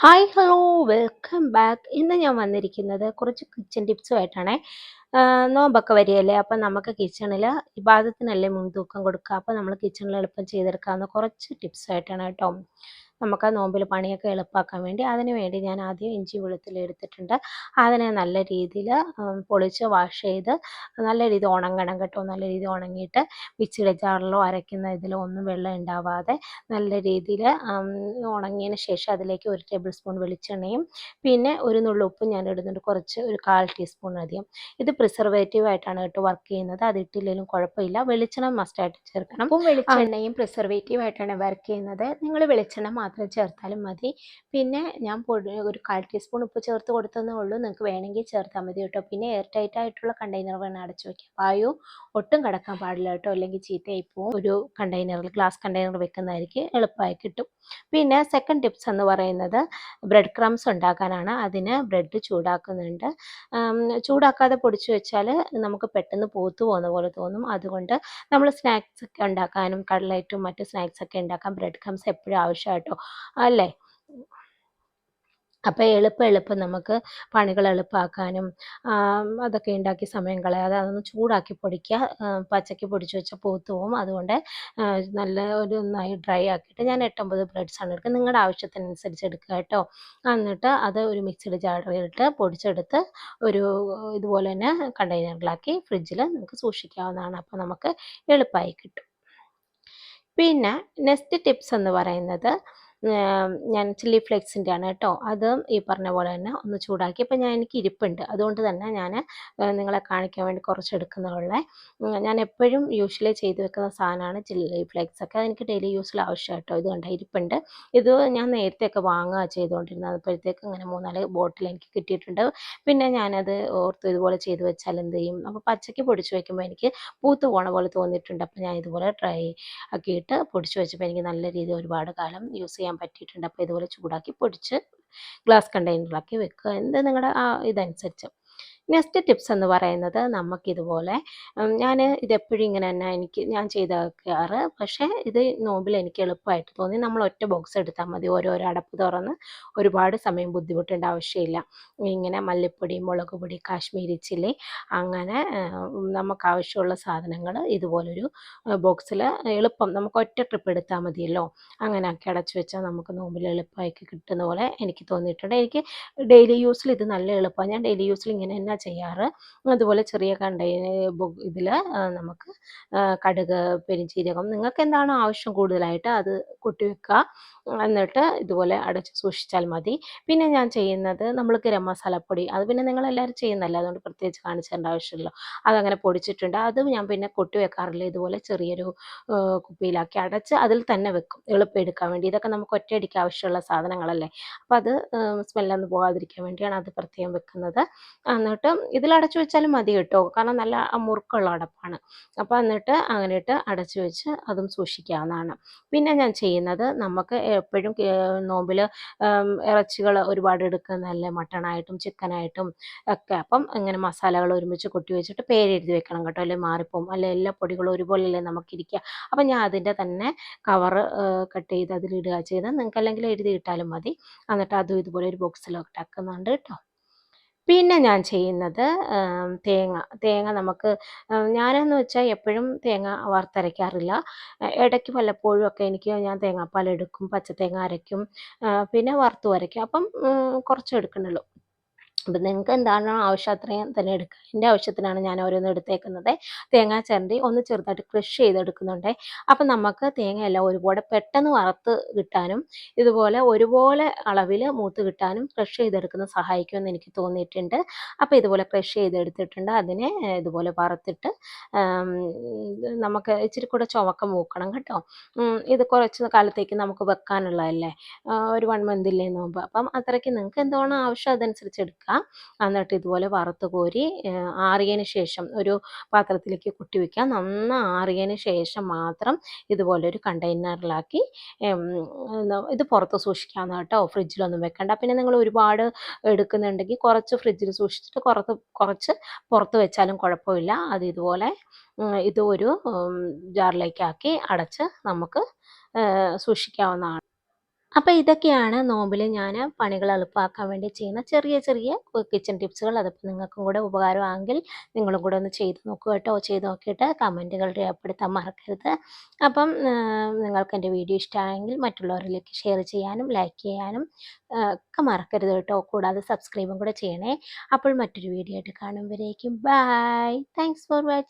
Hi hello welcome back ഇന്ന് ഞാൻ വന്നിരിക്കുന്നത് കുറച്ച് കിച്ചൺ ടിപ്സുമായിട്ടാണ് നോമ്പൊക്കെ വരികയല്ലേ? അപ്പം നമുക്ക് കിച്ചണിൽ വിവാദത്തിനല്ലേ മുൻതൂക്കം കൊടുക്കുക. അപ്പം നമ്മൾ കിച്ചണിൽ എളുപ്പം ചെയ്തെടുക്കാവുന്ന കുറച്ച് ടിപ്സായിട്ടാണ് കേട്ടോ. നമുക്ക് ആ നോമ്പിൽ പണിയൊക്കെ എളുപ്പമാക്കാൻ വേണ്ടി അതിന് വേണ്ടി ഞാൻ ആദ്യം ഇഞ്ചി വെളുത്തുള്ളി എടുത്തിട്ടുണ്ട്. അതിനെ നല്ല രീതിയിൽ പൊളിച്ച് വാഷ് ചെയ്ത് നല്ല രീതി ഉണങ്ങണം കേട്ടോ. നല്ല രീതി ഉണങ്ങിയിട്ട് മിക്സിയുടെ ജാറിലോ അരയ്ക്കുന്ന ഇതിലോ ഒന്നും വെള്ളം ഉണ്ടാവാതെ നല്ല രീതിയിൽ ഉണങ്ങിയതിന് ശേഷം അതിലേക്ക് ഒരു ടേബിൾ സ്പൂൺ വെളിച്ചെണ്ണയും പിന്നെ ഒരു നുള്ളു ഉപ്പും ഞാൻ ഇടുന്നുണ്ട്. കുറച്ച് ഒരു കാൽ ടീസ്പൂൺ അധികം ഇത് പ്രിസർവേറ്റീവ് ആയിട്ടാണ് കേട്ടോ വർക്ക് ചെയ്യുന്നത്. അത് ഇട്ടില്ലെങ്കിലും കുഴപ്പമില്ല. വെളിച്ചെണ്ണ മസ്റ്റായിട്ട് ചേർക്കണം. ഉപ്പും വെളിച്ചെണ്ണയും പ്രിസർവേറ്റീവ് ആയിട്ടാണ് വർക്ക് ചെയ്യുന്നത്. നിങ്ങൾ വെളിച്ചെണ്ണ മാത്രം ചേർത്താലും മതി. പിന്നെ ഞാൻ പൊടി ഒരു കാൽ ടീസ്പൂൺ ഉപ്പ് ചേർത്ത് കൊടുത്തതേ ഉള്ളൂ. നിങ്ങൾക്ക് വേണമെങ്കിൽ ചേർത്താൽ മതി കേട്ടോ. പിന്നെ എയർ ടൈറ്റ് ആയിട്ടുള്ള കണ്ടെയ്നർ വേണം അടച്ചു വയ്ക്കുക വായു ഒട്ടും കിടക്കാൻ പാടില്ല കേട്ടോ. അല്ലെങ്കിൽ ചീത്തയായി പോകും ഒരു കണ്ടെയ്നറിൽ ഗ്ലാസ് കണ്ടെയ്നർ വെക്കുന്നതായിരിക്കും എളുപ്പമായി കിട്ടും. പിന്നെ സെക്കൻഡ് ടിപ്സ് എന്ന് പറയുന്നത് ബ്രെഡ് ക്രംസ് ഉണ്ടാക്കാനാണ്. അതിന് ബ്രെഡ് ചൂടാക്കുന്നുണ്ട്. ചൂടാക്കാതെ പൊടിച്ചു വെച്ചാൽ നമുക്ക് പെട്ടെന്ന് പൂത്തു പോകുന്ന പോലെ തോന്നും. അതുകൊണ്ട് നമ്മൾ സ്നാക്സ് ഒക്കെ ഉണ്ടാക്കാനും കട്ട്ലറ്റും മറ്റ് സ്നാക്സ് ഒക്കെ ഉണ്ടാക്കാൻ ബ്രെഡ് ക്രംസ് എപ്പോഴും ആവശ്യമായിട്ടോ അല്ലേ? അപ്പോൾ എളുപ്പം എളുപ്പം നമുക്ക് പണികൾ എളുപ്പമാക്കാനും അതൊക്കെ ഉണ്ടാക്കി സമയം കളയാതെ അതൊന്ന് ചൂടാക്കി പൊടിക്കുക. പച്ചക്ക് പൊടിച്ചു വെച്ച പൂത്ത് പോകും അതുകൊണ്ട് നല്ല ഒരു നന്നായി ഡ്രൈ ആക്കിയിട്ട് ഞാൻ എട്ടൊമ്പത് ബ്രെഡ്സാണ് എടുക്കുക നിങ്ങളുടെ ആവശ്യത്തിനനുസരിച്ച് എടുക്കുക കേട്ടോ. എന്നിട്ട് അത് ഒരു മിക്സിഡ് ജാറിലിട്ട് പൊടിച്ചെടുത്ത് ഒരു ഇതുപോലെ തന്നെ കണ്ടെയ്നറിലാക്കി ഫ്രിഡ്ജിൽ നമുക്ക് സൂക്ഷിക്കാവുന്നതാണ്. അപ്പോൾ നമുക്ക് എളുപ്പമായി കിട്ടും. പിന്നെ നെക്സ്റ്റ് ടിപ്സ് എന്ന് പറയുന്നത് ഞാൻ ചില്ലി ഫ്ലേക്സിന്റെ ആണ് കേട്ടോ. അതും ഈ പറഞ്ഞ പോലെ തന്നെ ഒന്ന് ചൂടാക്കി. ഇപ്പം ഞാൻ എനിക്ക് ഇരിപ്പുണ്ട്. അതുകൊണ്ട് തന്നെ ഞാൻ നിങ്ങളെ കാണിക്കാൻ വേണ്ടി കുറച്ച് എടുക്കുന്നുള്ളേ ഞാൻ എപ്പോഴും യൂഷ്വലി ചെയ്ത് വെക്കുന്ന സാധനമാണ് ചില്ലി ഫ്ലേക്സ് ഒക്കെ അതെനിക്ക് ഡെയിലി യൂസിൽ ആവശ്യം കേട്ടോ. ഇത് കണ്ട ഇരിപ്പുണ്ട്. ഇത് ഞാൻ നേരത്തെ നേരത്തെയൊക്കെ വാങ്ങുക ചെയ്തുകൊണ്ടിരുന്നത്. അപ്പോഴത്തേക്ക് ഇങ്ങനെ മൂന്നാൽ ബോട്ടിൽ എനിക്ക് കിട്ടിയിട്ടുണ്ട്. പിന്നെ ഞാനത് ഓർത്ത് ഇതുപോലെ ചെയ്ത് വെച്ചാൽ എന്ത് ചെയ്യും? അപ്പോൾ പച്ചയ്ക്ക് പൊടിച്ച് വയ്ക്കുമ്പോൾ എനിക്ക് പൂത്ത് പോണ പോലെ തോന്നിയിട്ടുണ്ട്. അപ്പോൾ ഞാൻ ഇതുപോലെ ട്രൈ ആക്കിയിട്ട് പൊടിച്ച് വെച്ചപ്പോൾ എനിക്ക് നല്ല രീതിയിൽ ഒരുപാട് കാലം യൂസ് പറ്റിയിട്ടുണ്ട്. അപ്പോൾ ഇതുപോലെ ചൂടാക്കി പൊടിച്ച് ഗ്ലാസ് കണ്ടെയ്നറിലാക്കി വെക്കുക. എന്ത് നിങ്ങളുടെ ആ ഇതനുസരിച്ച്. നെക്സ്റ്റ് ടിപ്സ് എന്ന് പറയുന്നത് നമുക്കിതുപോലെ ഞാൻ ഇതെപ്പോഴും ഇങ്ങനെ തന്നെ എനിക്ക് ഞാൻ ചെയ്ത് വെക്കാറ് പക്ഷേ ഇത് നോമ്പിൽ എനിക്ക് എളുപ്പമായിട്ട് തോന്നി. നമ്മൾ ഒറ്റ ബോക്സ് എടുത്താൽ മതി. ഓരോരോ അടപ്പ് തുറന്ന് ഒരുപാട് സമയം ബുദ്ധിമുട്ടേണ്ട ആവശ്യമില്ല. ഇങ്ങനെ മല്ലിപ്പൊടി മുളക് പൊടി കാശ്മീരി ചില്ലി അങ്ങനെ നമുക്ക് ആവശ്യമുള്ള സാധനങ്ങൾ ഇതുപോലൊരു ബോക്സിൽ എളുപ്പം നമുക്ക് ഒറ്റ ട്രിപ്പ് എടുത്താൽ മതിയല്ലോ. അങ്ങനെ ആക്കി അടച്ചു വെച്ചാൽ നമുക്ക് നോമ്പിൽ എളുപ്പമായി കിട്ടുന്ന പോലെ എനിക്ക് തോന്നിയിട്ടുണ്ട്. എനിക്ക് ഡെയിലി യൂസിൽ ഇത് നല്ല എളുപ്പമാണ്. ഞാൻ ഡെയിലി യൂസിൽ ഇങ്ങനെ തന്നെ ചെയ്യാറ്. അതുപോലെ ചെറിയ കണ്ടെയ്നർ ഇതിൽ നമുക്ക് കടുക് പെരിഞ്ചീരകം നിങ്ങൾക്ക് എന്താണോ ആവശ്യം കൂടുതലായിട്ട്? അത് കൂട്ടി വെക്കുക എന്നിട്ട് ഇതുപോലെ അടച്ച് സൂക്ഷിച്ചാൽ മതി. പിന്നെ ഞാൻ ചെയ്യുന്നത് നമ്മൾ ഗരം മസാലപ്പൊടി അത് പിന്നെ നിങ്ങൾ എല്ലാവരും ചെയ്യുന്നല്ല അതുകൊണ്ട് പ്രത്യേകിച്ച് കാണിച്ചേണ്ട ആവശ്യമില്ല ആവശ്യമില്ലല്ലോ. അതങ്ങനെ പൊടിച്ചിട്ടുണ്ട്. അത് ഞാൻ പിന്നെ കൊട്ടി വെക്കാറില്ല ഇതുപോലെ ചെറിയൊരു കുപ്പിയിലാക്കി അടച്ച് അതിൽ തന്നെ വെക്കും. എളുപ്പം എടുക്കാൻ വേണ്ടി. ഇതൊക്കെ നമുക്ക് ഒറ്റയടിക്ക് ആവശ്യമുള്ള സാധനങ്ങളല്ലേ? അപ്പം അത് സ്മെല്ലൊന്നും പോകാതിരിക്കാൻ വേണ്ടിയാണ് അത് പ്രത്യേകം വെക്കുന്നത്. എന്നിട്ട് ഇതിൽ അടച്ചു വെച്ചാലും മതി കേട്ടോ. കാരണം നല്ല മുറുക്കുള്ള അടപ്പാണ്. അപ്പോൾ എന്നിട്ട് അങ്ങനെ ഇട്ട് അടച്ചു വെച്ച് അതും സൂക്ഷിക്കാവുന്നതാണ്. പിന്നെ ഞാൻ ചെയ്യുന്നത് നമുക്ക് എപ്പോഴും നോമ്പിൽ ഇറച്ചികൾ ഒരുപാട് എടുക്കുന്നതല്ലേ മട്ടണായിട്ടും ചിക്കനായിട്ടും ഒക്കെ. അപ്പം ഇങ്ങനെ മസാലകൾ ഒരുമിച്ച് കൊട്ടി വെച്ചിട്ട് പേരെഴുതി വെക്കണം കേട്ടോ. അല്ലെങ്കിൽ മാറിപ്പോവും. അല്ലെ എല്ലാ പൊടികളും ഒരുപോലെയല്ലേ നമുക്കിരിക്കുക അപ്പം ഞാൻ അതിന്റെ തന്നെ കവറ് കട്ട് ചെയ്ത് അതിലിടുക ചെയ്ത് നിങ്ങൾക്ക് അല്ലെങ്കിൽ എഴുതി ഇട്ടാലും മതി. എന്നിട്ട് അതും ഇതുപോലെ ഒരു ബോക്സിലൊക്കെ ആക്കുന്നുണ്ട് കേട്ടോ. പിന്നെ ഞാൻ ചെയ്യുന്നത് തേങ്ങ തേങ്ങ നമുക്ക് ഞാനെന്ന് വെച്ചാൽ എപ്പോഴും തേങ്ങ വറുത്തരയ്ക്കാറില്ല. ഇടയ്ക്ക് വല്ലപ്പോഴും ഒക്കെ എനിക്ക് ഞാൻ തേങ്ങാപ്പാൽ എടുക്കും പച്ചത്തേങ്ങ അരയ്ക്കും പിന്നെ വറുത്തും അരയ്ക്കും അപ്പം കുറച്ച് എടുക്കണുള്ളൂ അപ്പം നിങ്ങൾക്ക് എന്താണോ ആവശ്യം അത്രയും തന്നെ എടുക്കുക എന്റെ ആവശ്യത്തിനാണ് ഞാൻ ഓരോന്ന് എടുത്തേക്കുന്നത്. തേങ്ങ ചിരണ്ടി ഒന്ന് ചെറുതായിട്ട് ക്രഷ് ചെയ്തെടുക്കുന്നുണ്ട്. അപ്പം നമുക്ക് തേങ്ങയെല്ലാം ഒരുപോലെ പെട്ടെന്ന് വറുത്ത് കിട്ടാനും ഇതുപോലെ ഒരുപോലെ അളവിൽ മൂത്ത് കിട്ടാനും ക്രഷ് ചെയ്തെടുക്കുന്ന സഹായിക്കുമെന്ന് എനിക്ക് തോന്നിയിട്ടുണ്ട്. അപ്പോൾ ഇതുപോലെ ക്രഷ് ചെയ്തെടുത്തിട്ടുണ്ട്. അതിനെ ഇതുപോലെ വറുത്തിട്ട് നമുക്ക് ഇച്ചിരി കൂടെ ചുവക്ക മൂക്കണം കേട്ടോ. ഇത് കുറച്ച് കാലത്തേക്ക് നമുക്ക് വെക്കാനുള്ളതല്ലേ? ഒരു വൺ മന്തില്ലേ നോമ്പ്. അപ്പം അത്രയ്ക്ക് നിങ്ങൾക്ക് എന്താണോ ആവശ്യം അതനുസരിച്ച് എടുക്കുക എന്നിട്ട് ഇതുപോലെ വറുത്ത് കോരി ആറിയതിന് ശേഷം ഒരു പാത്രത്തിലേക്ക് കുട്ടി വയ്ക്കുക നന്നായി ആറിയതിന് ശേഷം മാത്രം ഇതുപോലെ ഒരു കണ്ടെയ്നറിലാക്കി ഇത് പുറത്ത് സൂക്ഷിക്കാവുന്ന കേട്ടോ. ഫ്രിഡ്ജിലൊന്നും വെക്കണ്ട. പിന്നെ നിങ്ങൾ ഒരുപാട് എടുക്കുന്നുണ്ടെങ്കിൽ കുറച്ച് ഫ്രിഡ്ജിൽ സൂക്ഷിച്ചിട്ട് കുറച്ച് കുറച്ച് പുറത്ത് വെച്ചാലും കുഴപ്പമില്ല. അത് ഇതുപോലെ ഇത് ഒരു ജാറിലേക്കാക്കി അടച്ച് നമുക്ക് സൂക്ഷിക്കാവുന്നതാണ്. അപ്പോൾ ഇതൊക്കെയാണ് നോമ്പിൽ ഞാൻ പണികൾ എളുപ്പമാക്കാൻ വേണ്ടി ചെയ്യുന്ന ചെറിയ ചെറിയ കിച്ചൺ ടിപ്സുകൾ അതിപ്പോൾ നിങ്ങൾക്കും കൂടെ ഉപകാരമാണെങ്കിൽ നിങ്ങളും കൂടെ ഒന്ന് ചെയ്ത് നോക്കുക കേട്ടോ. ചെയ്ത് നോക്കിയിട്ട് കമന്റുകൾ രേഖപ്പെടുത്താൻ മറക്കരുത്. അപ്പം നിങ്ങൾക്ക് എന്റെ വീഡിയോ ഇഷ്ടമായെങ്കിൽ മറ്റുള്ളവരിലേക്ക് ഷെയർ ചെയ്യാനും ലൈക്ക് ചെയ്യാനും ഒക്കെ മറക്കരുത് കേട്ടോ. കൂടാതെ സബ്സ്ക്രൈബും കൂടെ ചെയ്യണേ. അപ്പോൾ മറ്റൊരു വീഡിയോ ആയിട്ട് കാണുമ്പോഴേക്കും ബൈ താങ്ക്സ് ഫോർ വാച്ചിങ്